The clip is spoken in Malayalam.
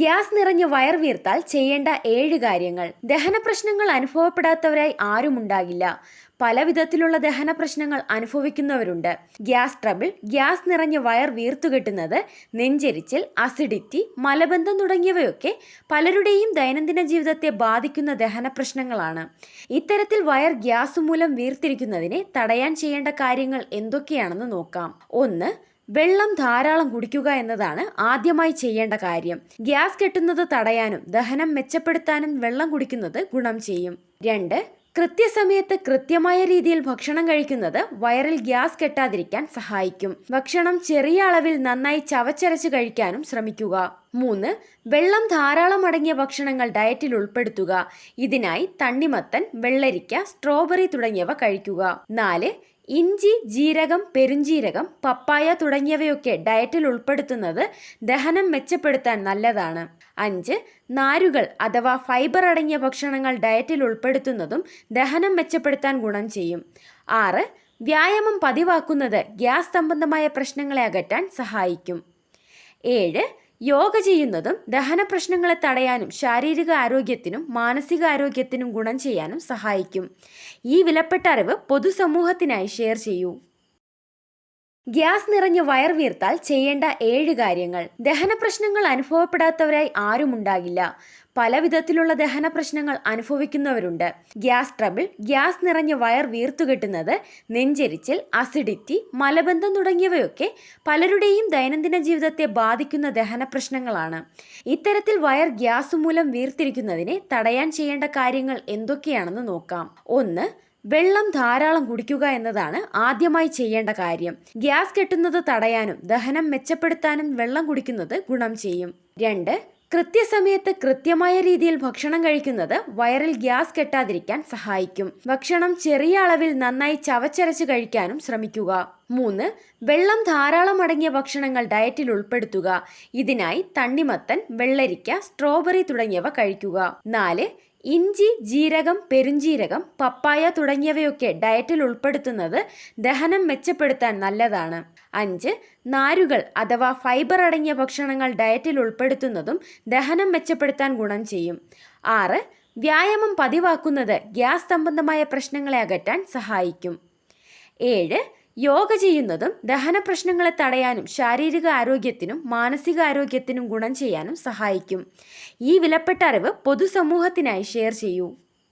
ഗ്യാസ് നിറഞ്ഞ് വയർ വീർത്താൽ ചെയ്യേണ്ട ഏഴ് കാര്യങ്ങൾ. ദഹന പ്രശ്നങ്ങൾ അനുഭവപ്പെടാത്തവരായി ആരുമുണ്ടാകില്ല പല വിധത്തിലുള്ള ദഹന പ്രശ്നങ്ങൾ അനുഭവിക്കുന്നവരുണ്ട്. ഗ്യാസ് ട്രബിൾ ഗ്യാസ് നിറഞ്ഞ് വയർ വീർത്തുകെട്ടുന്നത് നെഞ്ചെരിച്ചിൽ അസിഡിറ്റി മലബന്ധം തുടങ്ങിയവയൊക്കെ പലരുടെയും ദൈനംദിന ജീവിതത്തെ ബാധിക്കുന്ന ദഹന പ്രശ്നങ്ങളാണ്. ഇത്തരത്തിൽ വയർ ഗ്യാസ് മൂലം വീർത്തിരിക്കുന്നതിനെ തടയാൻ ചെയ്യേണ്ട കാര്യങ്ങൾ എന്തൊക്കെയാണെന്ന് നോക്കാം. ഒന്ന് വെള്ളം ധാരാളം കുടിക്കുക എന്നതാണ് ആദ്യമായി ചെയ്യേണ്ട കാര്യം. ഗ്യാസ് കെട്ടുന്നത് തടയാനും ദഹനം മെച്ചപ്പെടുത്താനും വെള്ളം കുടിക്കുന്നത് ഗുണം ചെയ്യും. രണ്ട് കൃത്യസമയത്ത് കൃത്യമായ രീതിയിൽ ഭക്ഷണം കഴിക്കുന്നത് വയറിൽ ഗ്യാസ് കെട്ടാതിരിക്കാൻ സഹായിക്കും. ഭക്ഷണം ചെറിയ അളവിൽ നന്നായി ചവച്ചരച്ച് കഴിക്കാനും ശ്രമിക്കുക. മൂന്ന് വെള്ളം ധാരാളം അടങ്ങിയ ഭക്ഷണങ്ങൾ ഡയറ്റിൽ ഉൾപ്പെടുത്തുക. ഇതിനായി തണ്ണിമത്തൻ വെള്ളരിക്ക സ്ട്രോബെറി തുടങ്ങിയവ കഴിക്കുക. നാല് ഇഞ്ചി ജീരകം പെരുംജീരകം പപ്പായ തുടങ്ങിയവയൊക്കെ ഡയറ്റിൽ ഉൾപ്പെടുത്തുന്നത് ദഹനം മെച്ചപ്പെടുത്താൻ നല്ലതാണ്. അഞ്ച് നാരുകൾ അഥവാ ഫൈബർ അടങ്ങിയ ഭക്ഷണങ്ങൾ ഡയറ്റിൽ ഉൾപ്പെടുത്തുന്നതും ദഹനം മെച്ചപ്പെടുത്താൻ ഗുണം ചെയ്യും. ആറ് വ്യായാമം പതിവാക്കുന്നത് ഗ്യാസ് സംബന്ധമായ പ്രശ്നങ്ങളെ അകറ്റാൻ സഹായിക്കും. ഏഴ് യോഗ ചെയ്യുന്നതും ദഹന പ്രശ്നങ്ങളെ തടയാനും ശാരീരിക ആരോഗ്യത്തിനും മാനസിക ആരോഗ്യത്തിനും ഗുണം ചെയ്യാനും സഹായിക്കും. ഈ വിലപ്പെട്ട അറിവ് പൊതുസമൂഹത്തിനായി ഷെയർ ചെയ്യൂ. ഗ്യാസ് നിറഞ്ഞ് വയർ വീർത്താൽ ചെയ്യേണ്ട ഏഴ് കാര്യങ്ങൾ. ദഹന പ്രശ്നങ്ങൾ അനുഭവപ്പെടാത്തവരായി ആരുമുണ്ടാകില്ല പല വിധത്തിലുള്ള ദഹന പ്രശ്നങ്ങൾ അനുഭവിക്കുന്നവരുണ്ട്. ഗ്യാസ് ട്രബിൾ ഗ്യാസ് നിറഞ്ഞ് വയർ വീർത്തുകെട്ടുന്നത് നെഞ്ചെരിച്ചിൽ അസിഡിറ്റി മലബന്ധം തുടങ്ങിയവയൊക്കെ പലരുടെയും ദൈനംദിന ജീവിതത്തെ ബാധിക്കുന്ന ദഹന പ്രശ്നങ്ങളാണ്. ഇത്തരത്തിൽ വയർ ഗ്യാസ് മൂലം വീർത്തിരിക്കുന്നതിനെ തടയാൻ ചെയ്യേണ്ട കാര്യങ്ങൾ എന്തൊക്കെയാണെന്ന് നോക്കാം. ഒന്ന് വെള്ളം ധാരാളം കുടിക്കുക എന്നതാണ് ആദ്യമായി ചെയ്യേണ്ട കാര്യം. ഗ്യാസ് കെട്ടുന്നത് തടയാനും ദഹനം മെച്ചപ്പെടുത്താനും വെള്ളം കുടിക്കുന്നത് ഗുണം ചെയ്യും. രണ്ട് കൃത്യസമയത്ത് കൃത്യമായ രീതിയിൽ ഭക്ഷണം കഴിക്കുന്നത് വയറിൽ ഗ്യാസ് കെട്ടാതിരിക്കാൻ സഹായിക്കും. ഭക്ഷണം ചെറിയ അളവിൽ നന്നായി ചവച്ചരച്ച് കഴിക്കാനും ശ്രമിക്കുക. മൂന്ന് വെള്ളം ധാരാളം അടങ്ങിയ ഭക്ഷണങ്ങൾ ഡയറ്റിൽ ഉൾപ്പെടുത്തുക. ഇതിനായി തണ്ണിമത്തൻ വെള്ളരിക്ക സ്ട്രോബെറി തുടങ്ങിയവ കഴിക്കുക. നാല് ഇഞ്ചി ജീരകം പെരുംജീരകം പപ്പായ തുടങ്ങിയവയൊക്കെ ഡയറ്റിൽ ഉൾപ്പെടുത്തുന്നത് ദഹനം മെച്ചപ്പെടുത്താൻ നല്ലതാണ്. അഞ്ച് നാരുകൾ അഥവാ ഫൈബർ അടങ്ങിയ ഭക്ഷണങ്ങൾ ഡയറ്റിൽ ഉൾപ്പെടുത്തുന്നതും ദഹനം മെച്ചപ്പെടുത്താൻ ഗുണം ചെയ്യും. ആറ് വ്യായാമം പതിവാക്കുന്നത് ഗ്യാസ് സംബന്ധമായ പ്രശ്നങ്ങളെ അകറ്റാൻ സഹായിക്കും. ഏഴ് യോഗ ചെയ്യുന്നതും ദഹന പ്രശ്നങ്ങളെ തടയാനും ശാരീരിക ആരോഗ്യത്തിനും മാനസികാരോഗ്യത്തിനും ഗുണം ചെയ്യാനും സഹായിക്കും. ഈ വിലപ്പെട്ട അറിവ് പൊതുസമൂഹത്തിനായി ഷെയർ ചെയ്യൂ.